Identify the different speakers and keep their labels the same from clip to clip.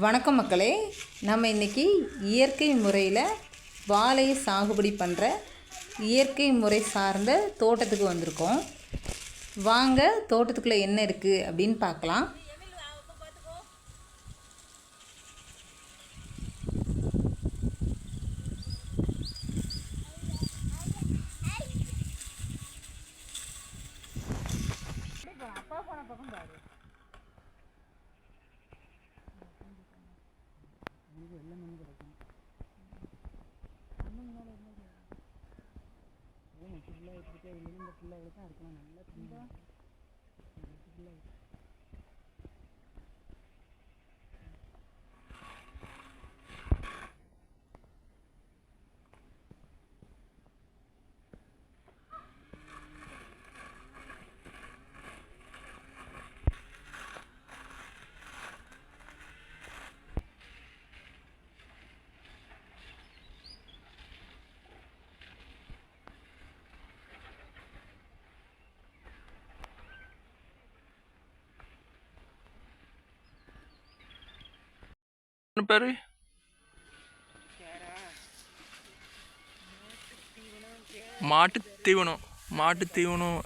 Speaker 1: வணக்கம் மக்களே. நம்ம இன்றைக்கி இயற்கை முறையில் வாழையை சாகுபடி பண்ணுற இயற்கை முறை சார்ந்த தோட்டத்துக்கு வந்திருக்கோம். வாங்க தோட்டத்துக்குள்ளே என்ன இருக்குது அப்படின்னு பார்க்கலாம்.
Speaker 2: നമുക്ക്
Speaker 3: വെള്ളം നമുക്ക് കിടക്കണം അന്നും ഇന്നലെ എല്ലാം മറ്റുള്ള ഇപ്പോഴത്തെ നല്ല എന്താ? മറ്റുള്ള
Speaker 2: பேரு மாட்டு தீவனம் மாட்டு தீவனம்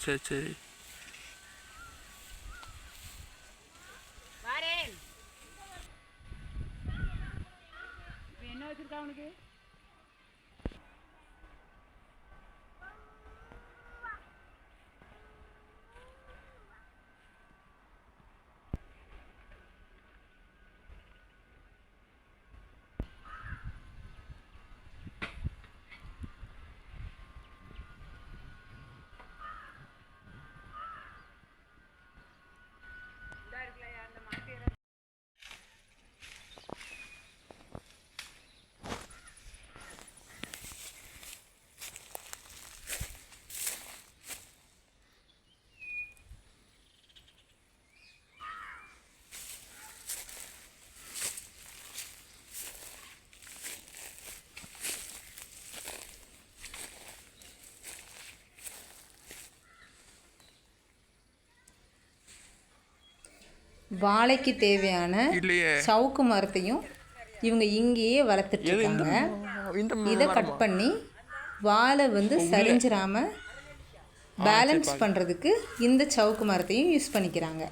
Speaker 2: சரி சரி.
Speaker 3: என்ன வச்சிருக்கா அவனுக்கு?
Speaker 1: வாழைக்கு தேவையான சவுக்கு மரத்தையும் இவங்க இங்கேயே வளர்த்துட்டு இருக்காங்க. இதை கட் பண்ணி வாழை வந்து சரிஞ்சிராம பேலன்ஸ் பண்ணுறதுக்கு இந்த சவுக்கு மரத்தையும் யூஸ் பண்ணிக்கிறாங்க.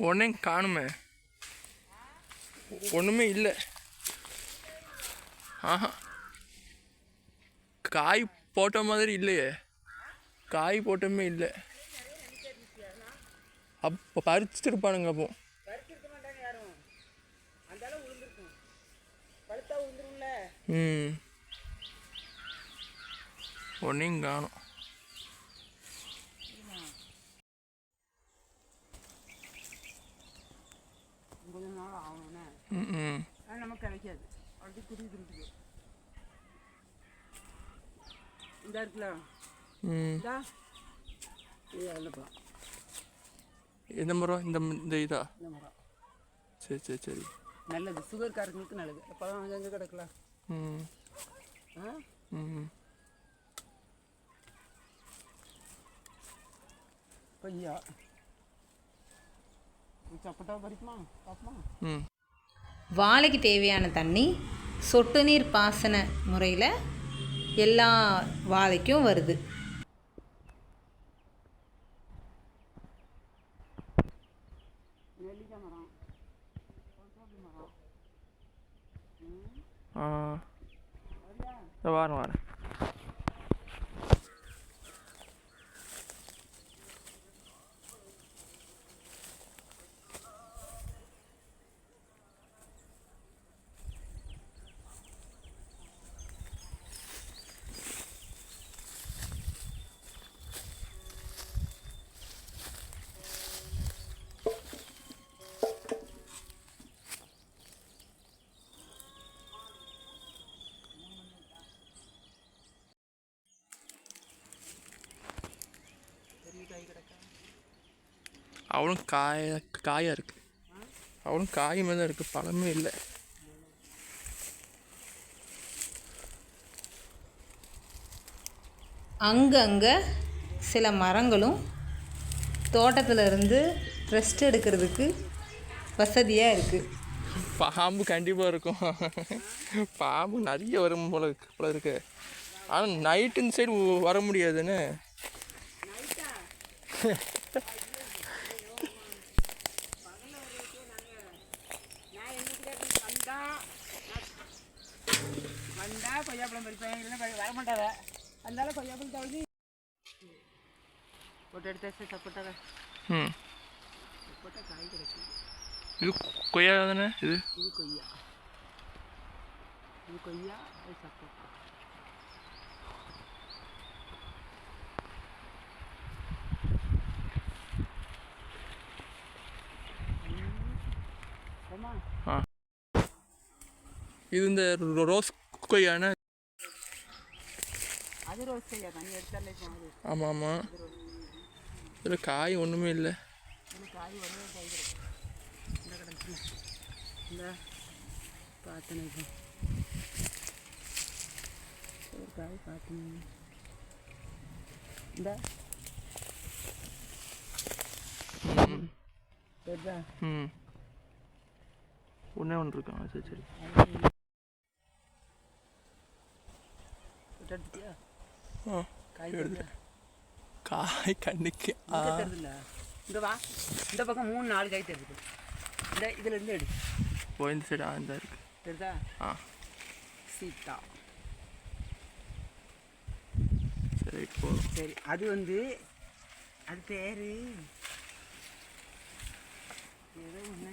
Speaker 2: ஒன்றே காணுமே. ஒன்றுமே இல்லை. ஆஹா. காய் போட்ட மாதிரி இல்லையே. காய் போட்டமே இல்லை. அப்போ பறிச்சிருப்பானுங்க அப்போ. ம். ஒன்றையும் காணும்
Speaker 3: கொஞ்ச நாள் ஆகணும்னா
Speaker 2: ம் ம்
Speaker 3: அது நமக்கு கிடைக்காது. அப்படி குருவி திருப்பிக்கு இந்த இருக்குல்ல
Speaker 2: ம்.
Speaker 3: இந்தா.
Speaker 2: மரம் இந்த இந்த இதா? சரி சரி சரி.
Speaker 3: நல்லது. சுகர்காரங்களுக்கு நல்லது. பழம் அங்கங்கே கிடக்கலாம்.
Speaker 2: ம். ம்.
Speaker 3: கொய்யா சப்பட்டா பறிக்குமா? பார்ப்போமா
Speaker 2: ம்.
Speaker 1: வாழைக்கு தேவையான தண்ணி சொட்டு நீர் பாசன முறையில் எல்லா வாழைக்கும் வருது.
Speaker 2: வாரம் வாரம். அவளும் காய காயாக இருக்கு. அவளும் காய் மாதிரி தான் இருக்குது பழமே இல்லை.
Speaker 1: அங்கங்கே சில மரங்களும் தோட்டத்தில் இருந்து ரெஸ்ட் எடுக்கிறதுக்கு வசதியாக இருக்குது
Speaker 2: பாம்பு கண்டிப்பாக இருக்கும். பாம்பு நிறைய வரும் போல இருக்கு போல இருக்கு. ஆனால் நைட்டு இந்த சைடு வர முடியாதுன்னு
Speaker 3: நான் என்னைக்கு வந்தா வந்தா கொய்யாப்பழம் பறிப்பேன் இல்லைன்னா பறி- வர மாட்டாங்க அதனால கொய்யாப்பழம் தவிர்த்து போட்டோ எடுத்து சப்போட்டாங்க
Speaker 2: ம். இது கொய்யா தானே இது?
Speaker 3: இது கொய்யா. இது கொய்யா இது சப்போட்டா
Speaker 2: இது இந்த ரோஸ் கொய்யாண்ணே?
Speaker 3: அது ரோஸ் கொய்யா தண்ணி எடுத்தாலே
Speaker 2: ஆமாம் ஆமாம். இதில் காய் ஒன்றுமே இல்லை.
Speaker 3: காய் கிடைக்கும் இந்த கிடக்கு இந்த பார்த்தேன் ஒரு காய் பார்த்தேன் இந்த.
Speaker 2: ம். ஒன்றே ஒன்று இருக்கான் சரி சரி.
Speaker 3: எடுத்துட்டியா?
Speaker 2: ஆ
Speaker 3: காய்
Speaker 2: எடுத்து. காய் கண்ணுக்கு.
Speaker 3: இங்க இங்க வா. இந்த பக்கம் மூணு நாலு காய் தெரியுது இந்த இதுல இருந்து எடு.
Speaker 2: இந்த சைடு ஆ இந்த இருக்கு.
Speaker 3: தெரியுதா
Speaker 2: ஆ.
Speaker 3: சீத்தா
Speaker 2: சரி போதும்
Speaker 3: சரி அது வந்து அது பேரு ஏதோ ஒன்று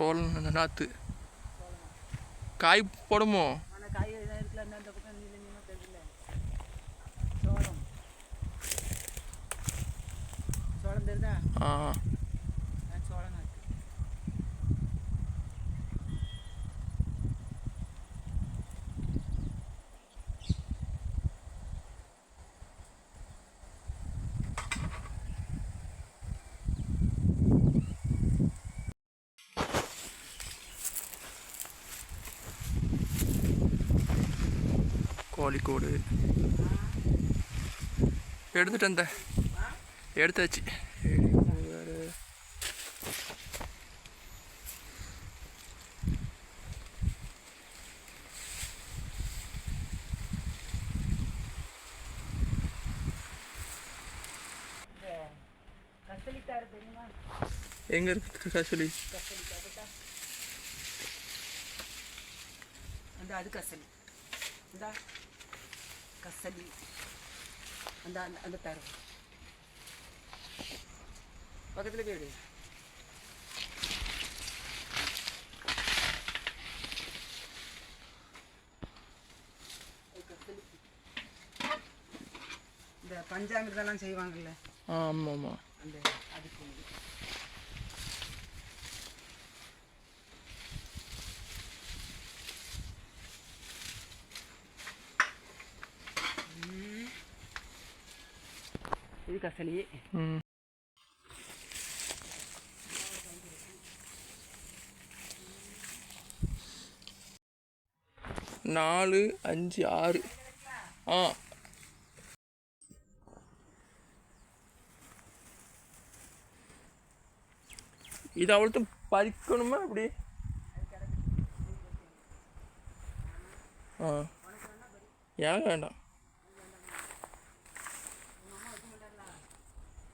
Speaker 2: சோளம் நாற்று காய் போடுமோ?
Speaker 3: ஆனால் காய் எதாவது இருக்குல்ல அந்த அந்த பக்கம் நீல நீளம் தெரியல சோளம் சோளம் தெரியுதா
Speaker 2: ஆ
Speaker 3: அது சோளம் நாற்று
Speaker 2: கோழிக்கோடு எடுத்துட்டு வந்தேன் எடுத்தாச்சு. வேறு
Speaker 3: தெரியுமா
Speaker 2: எங்கே இருக்கு கசலி?
Speaker 3: அந்த அது கசலி. இந்த. கசலி அந்த அந்த அந்த தரம் பக்கத்தில் போயிடு. இந்த பஞ்சாமிர்தம்லாம் செய்வாங்கல்ல
Speaker 2: ஆமாம் ஆமாம்
Speaker 3: அந்த அதுக்கு வந்து. ம். இது கசலி.
Speaker 2: ம். நாலு அஞ்சு ஆறு. ஆ. இது அவ்வளோத்தும் பறிக்கணுமா அப்படி ஆ. ஏன் வேண்டாம்?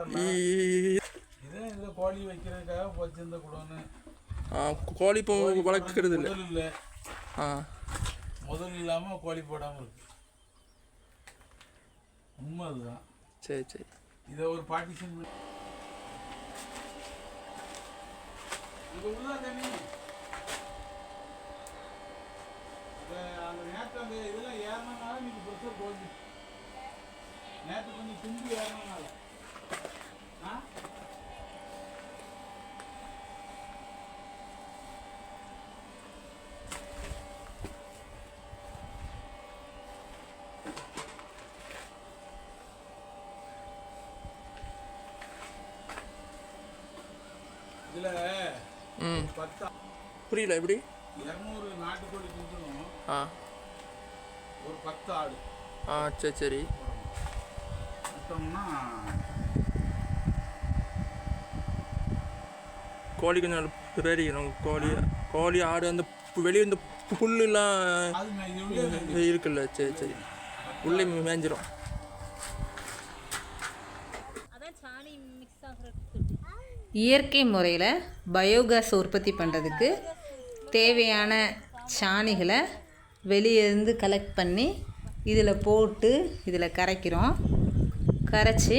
Speaker 4: இதில் கோழி வைக்கிறதுக்காக வச்சிருந்த கூடன்னு
Speaker 2: கோழி இப்போ வளர்க்கறது இல்லை.
Speaker 4: முதல் இல்லை.
Speaker 2: ஆ.
Speaker 4: முதல் இல்லாமல் கோழி போடாமல் இருக்கு. உண்மை அதுதான்.
Speaker 2: சரி சரி.
Speaker 4: இதை ஒரு பார்ட்டிஷன் பண்ணி இது உள்ள தண்ணி. இந்த அந்த நேற்று அந்த இதெல்லாம் ஏறினனால இன்னைக்கு ப்ரெஷர் போகுது நேற்று கொஞ்சம் தும்பி ஏறினனால ஆ இதில்
Speaker 2: ம்
Speaker 4: பத்து
Speaker 2: புரியல எப்படி?
Speaker 4: இரநூறு நாட்டுக்கோழி குஞ்சும்
Speaker 2: ஆ.
Speaker 4: ஒரு பத்து ஆடு.
Speaker 2: ஆ சரி சரி.
Speaker 4: விட்டோம்னா
Speaker 2: கோழி கொஞ்சம் பெரியணும் கோழி. கோழி ஆடு அந்த வெளியே இந்த புல்லுலாம். இருக்குல்ல சரி சரி. உள்ளே மேய்ஞ்சிரும்.
Speaker 1: இயற்கை முறையில் பயோகேஸ் உற்பத்தி பண்ணுறதுக்கு தேவையான சாணிகளை வெளியே இருந்து கலெக்ட் பண்ணி இதில் போட்டு இதில் கரைக்கிறோம். கரைச்சி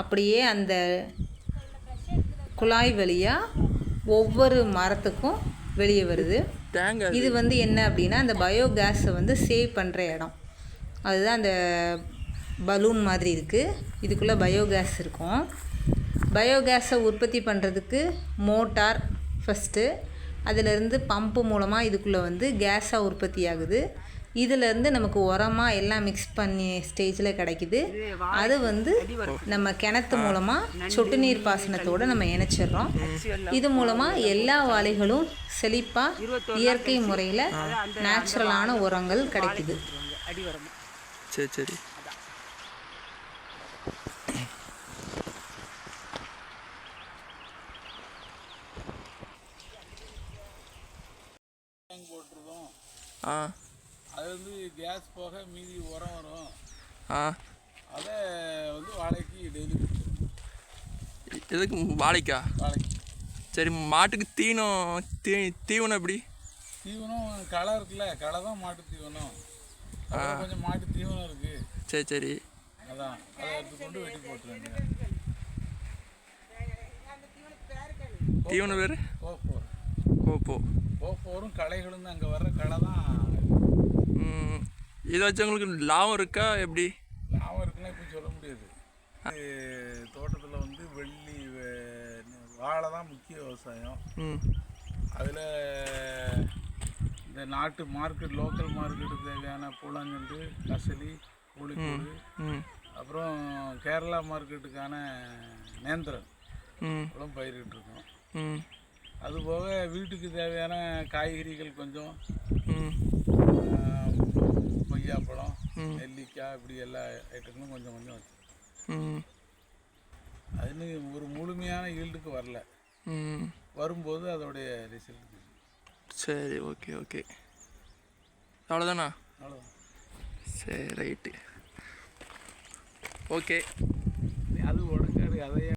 Speaker 1: அப்படியே அந்த குழாய் வழியாக ஒவ்வொரு மரத்துக்கும் வெளியே வருது. இது. வந்து என்ன அப்படின்னா அந்த பயோகேஸை வந்து சேவ் பண்ணுற இடம். அதுதான் அந்த பலூன் மாதிரி இருக்குது இதுக்குள்ளே பயோகேஸ் இருக்கும். பயோகேஸை உற்பத்தி பண்ணுறதுக்கு மோட்டார் ஃபஸ்ட்டு அதிலிருந்து பம்பு மூலமாக இதுக்குள்ளே வந்து கேஸாக உற்பத்தி ஆகுது இதுலேருந்து நமக்கு உரமாக எல்லாம் மிக்ஸ் பண்ணி ஸ்டேஜில் கிடைக்குது. அது வந்து நம்ம கிணத்து மூலமாக சொட்டு நீர் பாசனத்தோடு நம்ம இணைச்சிடுறோம். இது மூலமாக எல்லா வாழைகளும் செழிப்பாக இயற்கை முறையில் நேச்சுரலான உரங்கள் கிடைக்குது.
Speaker 2: சரி சரி
Speaker 4: போட்டிருக்கோம்
Speaker 2: ஆ
Speaker 4: அது வந்து கேஸ் போக மீதி உரம் வரும்
Speaker 2: ஆ
Speaker 4: அதை வந்து வாழைக்கு டெய்லி கொடுத்துருவோம்
Speaker 2: எதுக்கு வாழைக்கா? சரி மாட்டுக்கு தீனம் தீ தீவனம் எப்படி?
Speaker 4: தீவனம் களை இருக்குல்ல களை தான் மாட்டு தீவனம். கொஞ்சம் மாட்டு தீவனம் இருக்கு.
Speaker 2: சரி சரி.
Speaker 4: அதான் அதை எடுத்து கொண்டு வெட்டி போட்டுருங்க.
Speaker 2: தீவனம் பேர்
Speaker 4: கோப்போர்.
Speaker 2: ஓப்போ
Speaker 4: கோப்போரும் களைகளும் தான் அங்கே வர்ற களை தான்.
Speaker 2: இதை வச்சவங்களுக்கு லாபம் இருக்கா? எப்படி?
Speaker 4: லாபம் இருக்குன்னா இப்போ சொல்ல முடியாது தோட்டத்தில் வந்து வெள்ளி வே- வாழை தான் முக்கிய விவசாயம். அதில் இந்த நாட்டு மார்க்கெட் லோக்கல் மார்க்கெட்டுக்கு தேவையான பூலாஞ்சண்டு கசலி கூலிக்கூடு
Speaker 2: ம்
Speaker 4: அப்புறம் கேரளா மார்க்கெட்டுக்கான நேந்திரன்
Speaker 2: ம்.
Speaker 4: இவ்வளோ பயிரிட்டுருக்கோம் அதுபோக வீட்டுக்கு தேவையான காய்கறிகள் கொஞ்சம் கொய்யாப்பழம் நெல்லிக்காய் இப்படி எல்லா ஐட்டங்களும் கொஞ்சம் கொஞ்சம் வச்சு அதுன்னு ஒரு முழுமையான ஈல்டுக்கு வரல. வரும்போது அதோடைய ரிசல்ட்
Speaker 2: சரி ஓகே ஓகே. அவ்வளோதானா
Speaker 4: அவ்வளோதான்
Speaker 2: சரி ரைட்டு. ஓகே.
Speaker 4: அது உடக்காடு அதையே